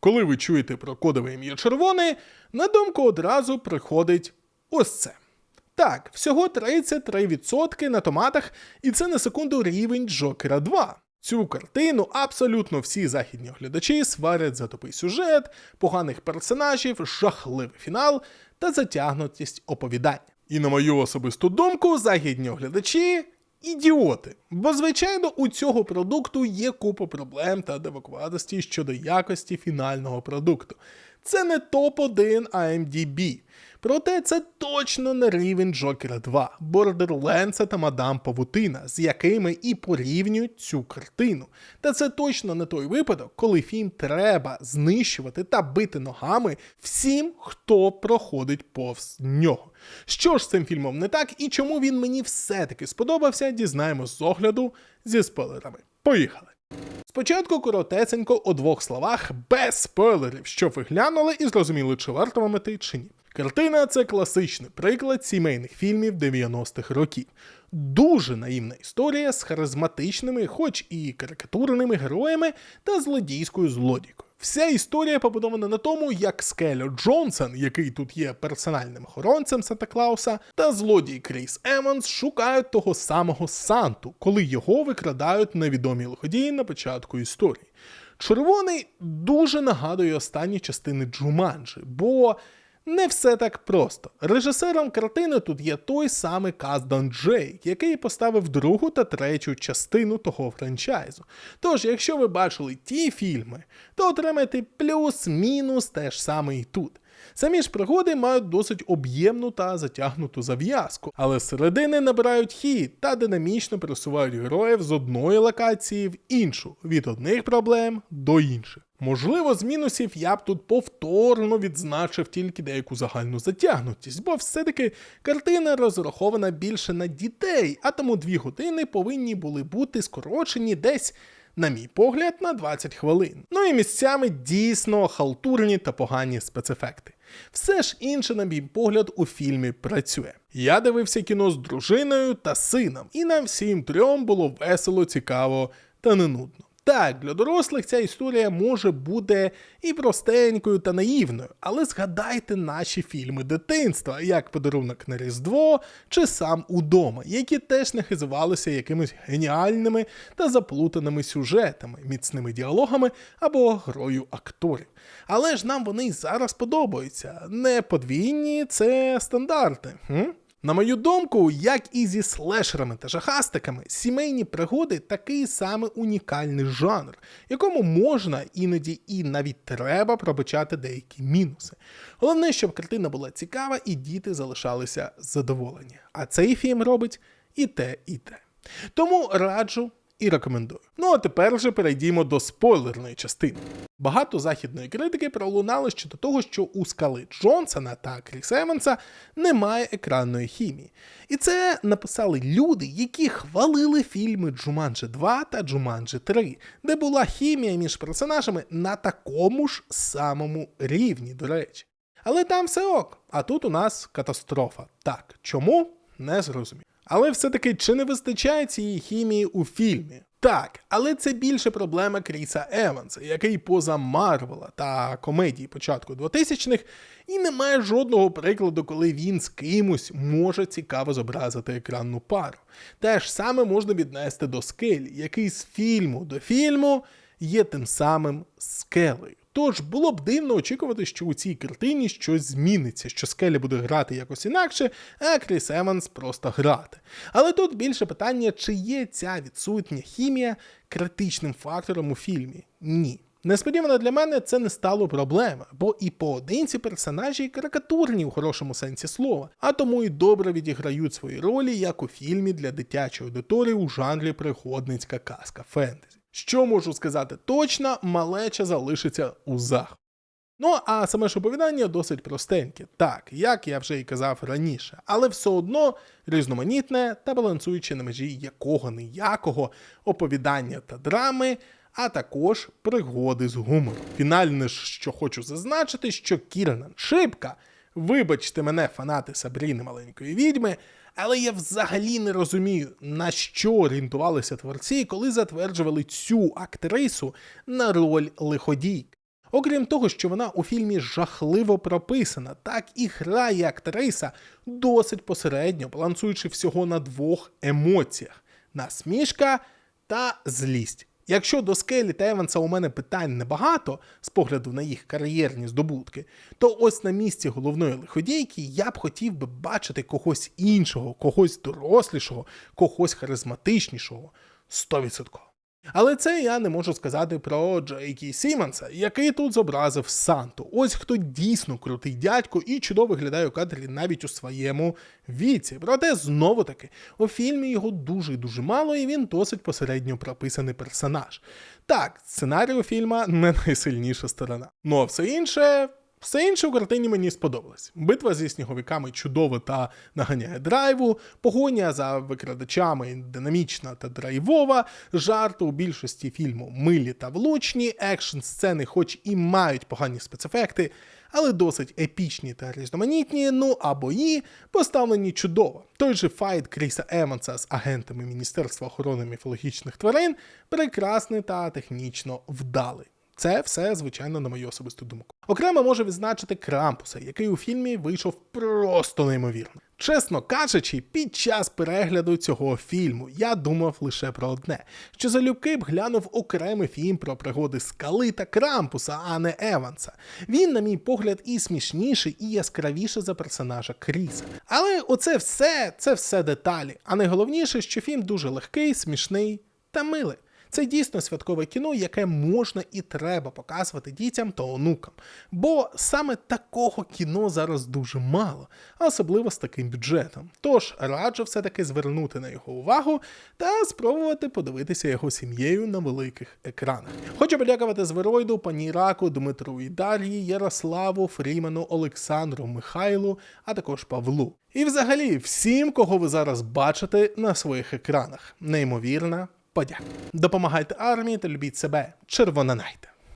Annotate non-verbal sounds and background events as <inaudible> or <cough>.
Коли ви чуєте про кодове ім'я червоний, на думку одразу приходить ось це. Так, всього 33% на томатах, і це на секунду рівень Джокера 2. Цю картину абсолютно всі західні глядачі сварять за тупий сюжет, поганих персонажів, жахливий фінал та затягнутість оповідання. І на мою особисту думку, західні глядачі ідіоти. Бо, звичайно, у цього продукту є купа проблем та девакуватості щодо якості фінального продукту. Це не топ-1 IMDb. Проте це точно не рівень Джокера 2, Бордерленса та Мадам Павутина, з якими і порівнюють цю картину. Та це точно не той випадок, коли фільм треба знищувати та бити ногами всім, хто проходить повз нього. Що ж з цим фільмом не так і чому він мені все-таки сподобався, дізнаємось з огляду зі спойлерами. Поїхали! Спочатку коротесенько у двох словах, без спойлерів, щоб ви глянули і зрозуміли, чи варто вам іти, чи ні. Картина це класичний приклад сімейних фільмів 90-х років. Дуже наївна історія з харизматичними, хоч і карикатурними героями та злодійською злодійкою. Вся історія побудована на тому, як Скелло Джонсон, який тут є персональним охоронцем Санта Клауса, та злодій Кріс Еванс шукають того самого Санту, коли його викрадають невідомі лиходії на початку історії. Червоний дуже нагадує останні частини Джуманджі, бо не все так просто. Режисером картини тут є той самий Каздан Джей, який поставив другу та третю частину того франчайзу. Тож, якщо ви бачили ті фільми, то отримаєте плюс-мінус те ж саме і тут. Самі ж пригоди мають досить об'ємну та затягнуту зав'язку, але середини набирають хід та динамічно пересувають героїв з одної локації в іншу, від одних проблем до інших. Можливо, з мінусів я б тут повторно відзначив тільки деяку загальну затягнутість, бо все-таки картина розрахована більше на дітей, а тому дві години повинні були бути скорочені десь. На мій погляд, на 20 хвилин. Ну і місцями дійсно халтурні та погані спецефекти. Все ж інше, на мій погляд, у фільмі працює. Я дивився кіно з дружиною та сином, і нам всім трьом було весело, цікаво та не нудно. Так, для дорослих ця історія може бути і простенькою та наївною, але згадайте наші фільми дитинства, як подарунок на Різдво чи сам удома, які теж не хизувалися якимись геніальними та заплутаними сюжетами, міцними діалогами або грою акторів. Але ж нам вони й зараз подобаються. Не подвійні, це стандарти. Хм? На мою думку, як і зі слешерами та жахастиками, сімейні пригоди такий саме унікальний жанр, якому можна іноді і навіть треба пробачати деякі мінуси. Головне, щоб картина була цікава і діти залишалися задоволені. А цей фільм робить і те, і те. Тому раджу і рекомендую. Ну а тепер вже перейдімо до спойлерної частини. Багато західної критики пролунали щодо того, що у скали Джонсона та Кріса Еванса немає екранної хімії. І це написали люди, які хвалили фільми Джуманджі 2 та Джуманджі 3, де була хімія між персонажами на такому ж самому рівні, до речі. Але там все ок, а тут у нас катастрофа. Так, чому? Не зрозумів. Але все-таки чи не вистачає цієї хімії у фільмі? Так, але це більше проблема Кріса Еванса, який поза Марвела та комедії початку 2000-х і не має жодного прикладу, коли він з кимось може цікаво зобразити екранну пару. Те ж саме можна віднести до скелі, який з фільму до фільму є тим самим скелею. Тож було б дивно очікувати, що у цій картині щось зміниться, що Скелі буде грати якось інакше, а Кріс Еванс просто грати. Але тут більше питання, чи є ця відсутня хімія критичним фактором у фільмі? Ні. Несподівано для мене це не стало проблемою, бо і поодинці персонажі карикатурні у хорошому сенсі слова, а тому і добре відіграють свої ролі як у фільмі для дитячої аудиторії у жанрі пригодницька казка фентезі. Що можу сказати точно, малеча залишиться у зах. Ну а саме ж оповідання досить простеньке, так, як я вже і казав раніше, але все одно різноманітне та балансуючи на межі якого ніякого оповідання та драми, а також пригоди з гумором. Фінальне ж, що хочу зазначити, що Кірнан Шипка, вибачте мене, фанати Сабріни маленької відьми, але я взагалі не розумію, на що орієнтувалися творці, коли затверджували цю актрису на роль лиходійки. Окрім того, що вона у фільмі жахливо прописана, так і грає актриса досить посередньо, балансуючи всього на двох емоціях: насмішка та злість. Якщо до Скелі та Еванса у мене питань небагато з погляду на їх кар'єрні здобутки, то ось на місці головної лиходійки я б хотів би бачити когось іншого, когось дорослішого, когось харизматичнішого. 100%. Але це я не можу сказати про Джейкі Сімонса, який тут зобразив Санту. Ось хто дійсно крутий дядько і чудово виглядає у кадрі навіть у своєму віці. Проте знову таки у фільмі його дуже дуже мало, і він досить посередньо прописаний персонаж. Так, сценарій у фільма не <laughs> найсильніша сторона. Ну а все інше. Все інше в картині мені сподобалось. Битва зі сніговиками чудова та наганяє драйву, погоня за викрадачами динамічна та драйвова, жарти у більшості фільму милі та влучні, екшн сцени, хоч і мають погані спецефекти, але досить епічні та різноманітні, ну а бої поставлені чудово. Той же файт Кріса Еванса з агентами Міністерства охорони міфологічних тварин прекрасний та технічно вдалий. Це все, звичайно, на мою особисту думку. Окремо можу відзначити Крампуса, який у фільмі вийшов просто неймовірно. Чесно кажучи, під час перегляду цього фільму я думав лише про одне: що залюбки б глянув окремий фільм про пригоди скали та Крампуса, а не Еванса. Він, на мій погляд, і смішніший, і яскравіший за персонажа Кріса. Але оце все, це все деталі. А найголовніше, що фільм дуже легкий, смішний та милий. Це дійсно святкове кіно, яке можна і треба показувати дітям та онукам. Бо саме такого кіно зараз дуже мало, особливо з таким бюджетом. Тож раджу все-таки звернути на його увагу та спробувати подивитися його сім'єю на великих екранах. Хочу подякувати Звероїду, пані Раку, Дмитру і Дар'ї, Ярославу, Фрімену, Олександру, Михайлу, а також Павлу. І взагалі всім, кого ви зараз бачите на своїх екранах. Неймовірна подяка. Допомагайте армії та любіть себе. Червона найта.